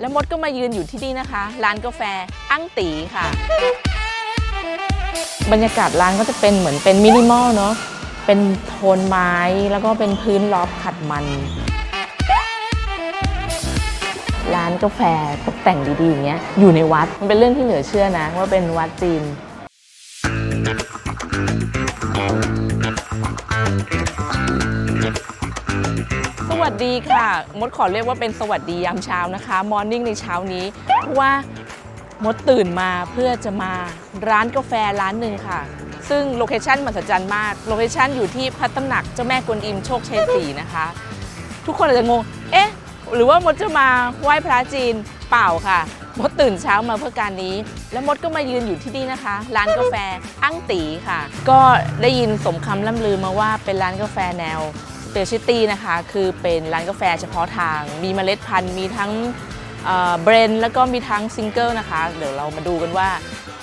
แล้วมดก็มายืนอยู่ที่นี่นะคะ ร้านกาแฟอั้งตีค่ะ บรรยากาศร้านก็จะเป็นเหมือนเป็นมินิมอลเนาะเป็นโทนไม้แล้วก็เป็นพื้นล็อฟขัดมัน ร้านกาแฟตกแต่งดีๆอย่างเงี้ยอยู่ในวัดมันเป็นเรื่องที่เหลือเชื่อนะ ว่าเป็นวัดจีน ดีค่ะ มดขอเรียกว่าเป็นสวัสดียามเช้านะคะมอร์นิ่งในเช้านี้เพราะว่ามดตื่นมาเพื่อจะมาร้านกาแฟร้านหนึ่งค่ะ ซึ่งโลเคชั่นมหัศจรรย์มาก โลเคชั่นอยู่ที่พระตำหนักเจ้าแม่กวนอิมโชคชัยศรีนะคะ ทุกคนอาจจะงง เอ๊ะ หรือว่ามดจะมาไหว้พระจีนเปล่าค่ะ มดตื่นเช้ามาเพื่อการนี้ แล้วมดก็มายืนอยู่ที่นี่นะคะ ร้านกาแฟอั้งตีค่ะ ก็ได้ยินสมคำล่ำลือมาว่าเป็นร้านกาแฟแนว เปเชียตี้นะคะ คือเป็นร้านกาแฟเฉพาะทาง มีเมล็ดพันธุ์ มีทั้งเบรนด์แล้วก็มีทั้งซิงเกิลนะคะ เดี๋ยวเรามาดูกันว่า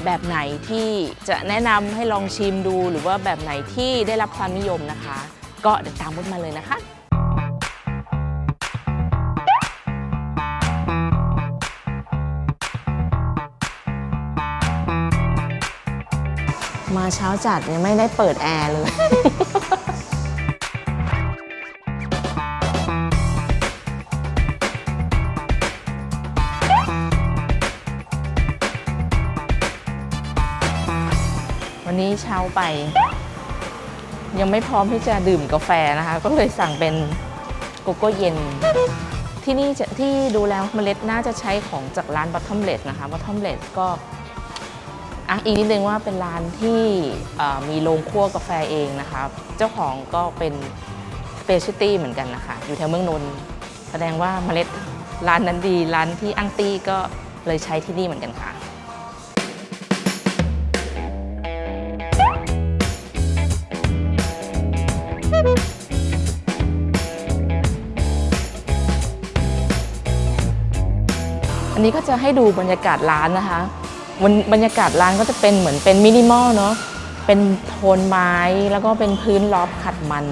แบบไหนที่จะแนะนำให้ลองชิมดู หรือว่าแบบไหนที่ได้รับความนิยมนะคะ ก็เดี๋ยวตามมดมาเลยนะคะมาเช้าจัดยังไม่ได้เปิดแอร์เลย นี้เช้าไป ยังไม่พร้อมที่จะดื่มกาแฟนะคะ ก็เลยสั่งเป็นโกโก้เย็น ที่นี่จะที่ดูแล้วเมล็ดน่าจะใช้ของจากร้าน Bottomless นะคะ Bottomless ก็อะอีกนิดนึงว่าเป็นร้านที่มีโรงคั่วกาแฟเองนะคะ เจ้าของก็เป็น specialty เหมือนกันนะคะ อยู่แถวเมืองนนท์แสดงว่าเมล็ดร้านนั้นดี ร้านที่อังตี้ก็เลยใช้ที่นี่เหมือนกันค่ะ นนี้ก็จะให้ดูบรรยากาศร้านนะคะวันบรรยากาศร้านก็จะเป็นเหมือนเป็นมินิมอลเนาะเป็นโทนไม้แล้วก็เป็นพื้นลอฟขัดมัน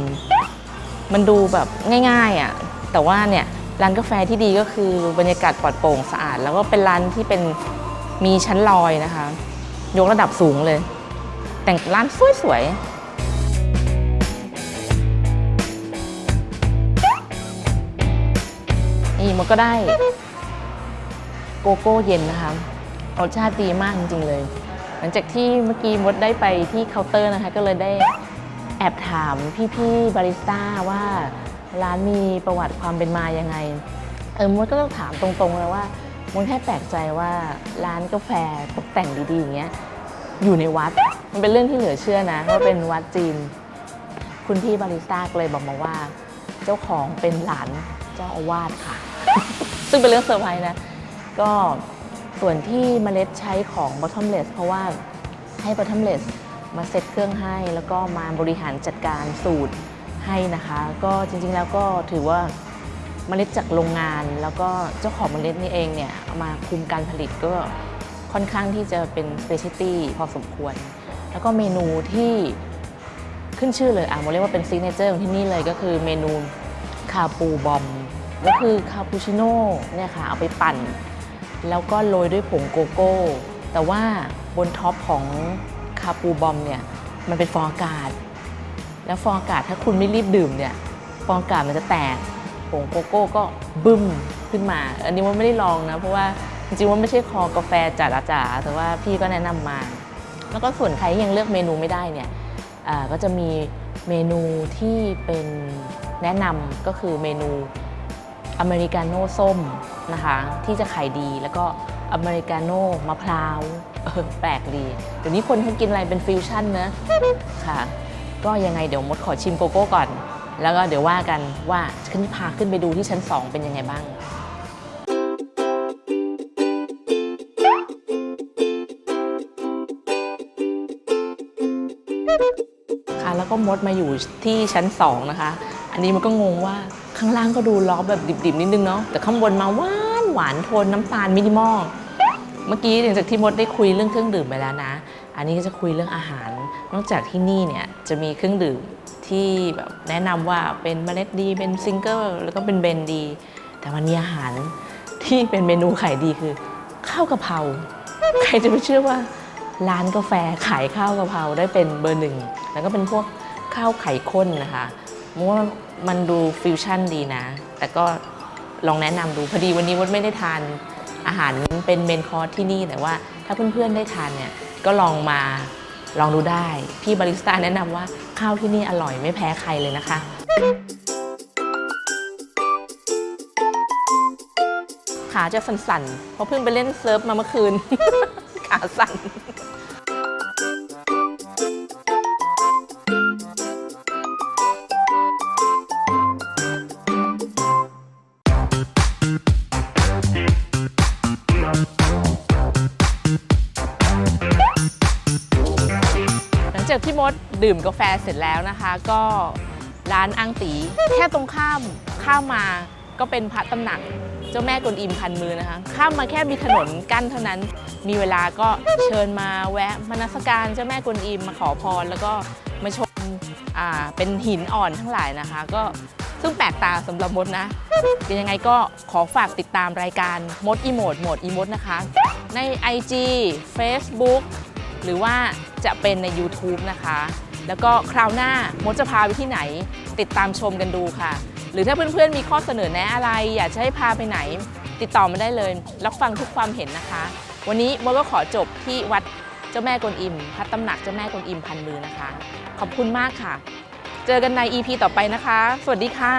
มันดูแบบง่ายๆอะ่ะแต่ว่าเนี่ยร้านกาแฟที่ดีก็คือบรรยากาศปลอดโปร่งสะอาด แล้วก็เป็นร้านที่เป็นมีชั้นลอยนะคะ ยกระดับสูงเลย แต่งร้านสวยๆนี่มันก็ได้ โกโก้เย็นนะคะรสชาติดีมากจริง ๆ เลย หลังจากที่เมื่อกี้มดได้ไปที่เคาน์เตอร์นะคะ ก็เลยได้แอบถามพี่ๆบาริสต้าว่าร้านมีประวัติความเป็นมายังไง เออมดก็ต้องถามตรงๆเลยว่ามดแค่แปลกใจว่าร้านกาแฟตกแต่งดีๆอย่างเงี้ยอยู่ในวัด มันเป็นเรื่องที่เหลือเชื่อนะว่าเป็นวัดจีน คุณพี่บาริสต้าก็เลยบอกมาว่า เจ้าของเป็นหลานเจ้าอาวาสค่ะ ซึ่งเป็นเรื่องเซอร์ไพรส์นะ ก็ส่วนที่เมล็ดใช้ของ Bottomless เพราะว่าให้ Bottomless มาเซตเครื่องให้ แล้วก็มาบริหารจัดการสูตรให้นะคะ ก็จริงๆแล้วก็ถือว่าเมล็ดจากโรงงาน แล้วก็เจ้าของเมล็ดนี่เองเนี่ยามาคุมการผลิตก็ค่อนข้างที่จะเป็น specialty พอสมควร แล้วก็เมนูที่ขึ้นชื่อเลยอะโมเรียกว่าเป็นซิกเนเจอร์ของที่นี่เลยก็คือเมนูคาปูบอมก็คือคาปูชิโน่เนี่ยค่ะเอาไปปั่น แล้วก็โรยด้วยผงโกโก้ แต่ว่าบนท็อปของคาปูบอมเนี่ยมันเป็นฟองอากาศ แล้วฟองอากาศถ้าคุณไม่รีบดื่มเนี่ยฟองอากาศมันจะแตกผงโกโก้ก็บึ้มขึ้นมา อันนี้ว่าไม่ได้ลองนะ เพราะว่าจริงๆว่าไม่ใช่คอกาแฟจ๋าจ๋าแต่ว่าพี่ก็แนะนำมา แล้วก็ส่วนใครที่ยังเลือกเมนูไม่ได้เนี่ยก็จะมีเมนูที่เป็นแนะนำก็คือเมนู อเมริกาโน่ส้มนะคะที่จะขายดีแล้วก็อเมริกาโน่มะพร้าวแปลกดีเดี๋ยวนี้คนเขากินอะไรเป็นฟิวชั่นนะค่ะ ก็ยังไงเดี๋ยวมดขอชิมโกโก้ก่อน แล้วก็เดี๋ยวว่ากันว่าขึ้นพาขึ้นไปดูที่ชั้น 2 เป็นยังไงบ้างค่ะแล้วก็มดมาอยู่ที่ชั้น 2 นะคะ อันนี้มันก็งงว่าข้างล่างก็ดูล้อแบบดิบๆนิดนึงเนาะแต่ข้างบนมาหวานหวานโทนน้ำตาลมินิมอลเมื่อกี้หลังจากที่มดได้คุยเรื่องเครื่องดื่มไปแล้วนะ อันนี้ก็จะคุยเรื่องอาหาร นอกจากที่นี่เนี่ยจะมีเครื่องดื่มที่แบบแนะนำว่าเป็นเมล็ดดีเป็นซิงเกิลแล้วก็เป็นเบนดี แต่มันมีอาหารที่เป็นเมนูขายดีคือข้าวกะเพราใครจะไปเชื่อว่าร้านกาแฟขายข้าวกะเพราได้เป็นเบอร์หนึ่งแล้วก็เป็นพวกข้าวไข่ข้นนะคะ มว่ามันดูฟิวชั่นดีนะ แต่ก็ลองแนะนำดูพอดีวันนี้วดไม่ได้ทานอาหารเป็นเมนคอร์สที่นี่แต่ว่าถ้าเพื่อนๆได้ทานเนี่ยก็ลองมาลองดูได้ พี่บาริสต้าแนะนำว่าข้าวที่นี่อร่อยไม่แพ้ใครเลยนะคะ ขาจะสั่นๆ เพราะเพิ่งไปเล่นเซิร์ฟมาเมื่อคืน ขาสั่น มดดื่มกาแฟเสร็จแล้วนะคะ ก็ร้านอังตี แค่ตรงข้ามข้ามมาก็เป็นพระตำหนักเจ้าแม่กวนอิมพันมือนะคะ ข้ามมาแค่มีถนนกั้นเท่านั้น มีเวลาก็เชิญมาแวะมนัสการเจ้าแม่กวนอิมมาขอพร แล้วก็มาชมอ่าเป็นหินอ่อนทั้งหลายนะคะ ก็ซึ่งแปลกตาสำหรับมดนะ ยังไงก็ขอฝากติดตามรายการมดอีโมดโหมดอีมดนะคะ ใน IG Facebook หรือว่าจะเป็นใน YouTube นะคะ แล้วก็คราวหน้ามดจะพาไปที่ไหน ติดตามชมกันดูค่ะ หรือถ้าเพื่อนๆมีข้อเสนอแนะอะไร อยากจะให้พาไปไหน ติดต่อมาได้เลยรับฟังทุกความเห็นนะคะ วันนี้มดก็ขอจบที่วัดเจ้าแม่กวนอิมพัดตำหนักเจ้าแม่กวนอิมพันมือนะคะ ขอบคุณมากค่ะ เจอกันใน EP ต่อไปนะคะ สวัสดีค่ะ